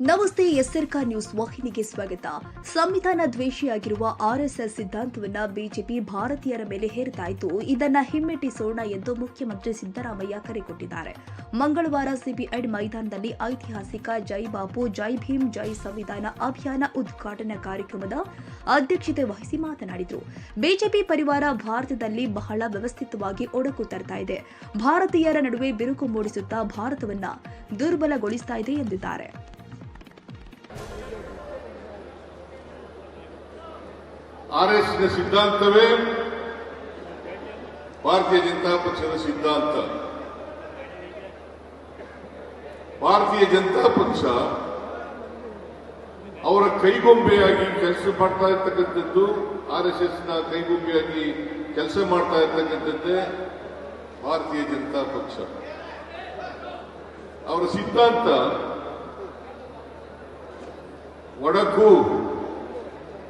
ನಮಸ್ತೆ ಎಸ್ಆರ್ಕ ನ್ಯೂಸ್ ವಾಹಿನಿಗೆ ಸ್ವಾಗತ. ಸಂವಿಧಾನ ದ್ವೇಷಿಯಾಗಿರುವ ಆರ್ಎಸ್ಎಸ್ ಸಿದ್ಧಾಂತವನ್ನ ಬಿಜೆಪಿ ಭಾರತೀಯರ ಮೇಲೆ ಹೇರ್ತಾ ಇದ್ದು ಇದನ್ನ ಹಿಮ್ಮೆಟ್ಟಿಸೋಣ ಎಂದು ಮುಖ್ಯಮಂತ್ರಿ ಸಿದ್ದರಾಮಯ್ಯ ಕರೆ ಕೊಟ್ಟಿದ್ದಾರೆ. ಮಂಗಳವಾರ ಸಿಬಿಐಡ್ ಮೈದಾನದಲ್ಲಿ ಐತಿಹಾಸಿಕ ಜೈ ಬಾಪು, ಜೈ ಭೀಮ್, ಜೈ ಸಂವಿಧಾನ ಅಭಿಯಾನ ಉದ್ಘಾಟನಾ ಕಾರ್ಯಕ್ರಮದ ಅಧ್ಯಕ್ಷತೆ ವಹಿಸಿ ಮಾತನಾಡಿದರು. ಬಿಜೆಪಿ ಪರಿವಾರ ಭಾರತದಲ್ಲಿ ಬಹಳ ವ್ಯವಸ್ಥಿತವಾಗಿ ಒಡಕು ತರ್ತಾ ಇದೆ. ಭಾರತೀಯರ ನಡುವೆ ಬಿರುಕು ಮೂಡಿಸುತ್ತಾ ಭಾರತವನ್ನ ದುರ್ಬಲಗೊಳಿಸ್ತಾ ಇದೆ ಎಂದಿದ್ದಾರೆ. ಆರ್ಎಸ್ನ ಸಿದ್ಧಾಂತವೇ ಭಾರತೀಯ ಜನತಾ ಪಕ್ಷದ ಸಿದ್ಧಾಂತ. ಭಾರತೀಯ ಜನತಾ ಪಕ್ಷ ಅವರ ಕೈಗೊಂಬೆಯಾಗಿ ಕೆಲಸ ಮಾಡ್ತಾ ಇರ್ತಕ್ಕಂಥದ್ದು ಆರ್ ಎಸ್ ಎಸ್ನ ಕೈಗೊಂಬೆಯಾಗಿ ಕೆಲಸ ಮಾಡ್ತಾ ಇರ್ತಕ್ಕಂಥದ್ದೇ ಭಾರತೀಯ ಜನತಾ ಪಕ್ಷ. ಅವರ ಸಿದ್ಧಾಂತ ಒಡಕು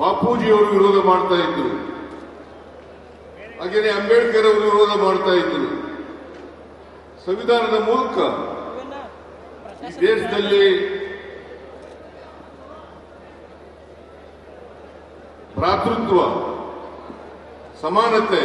ಬಾಪೂಜಿಯವರು ವಿರೋಧ ಮಾಡ್ತಾ ಇದ್ರು ಹಾಗೇನೆ ಅಂಬೇಡ್ಕರ್ ಅವರು ವಿರೋಧ ಮಾಡ್ತಾ ಇದ್ರು ಸಂವಿಧಾನದ ಮೂಲಕ ಈ ದೇಶದಲ್ಲಿ ಭ್ರಾತೃತ್ವ, ಸಮಾನತೆ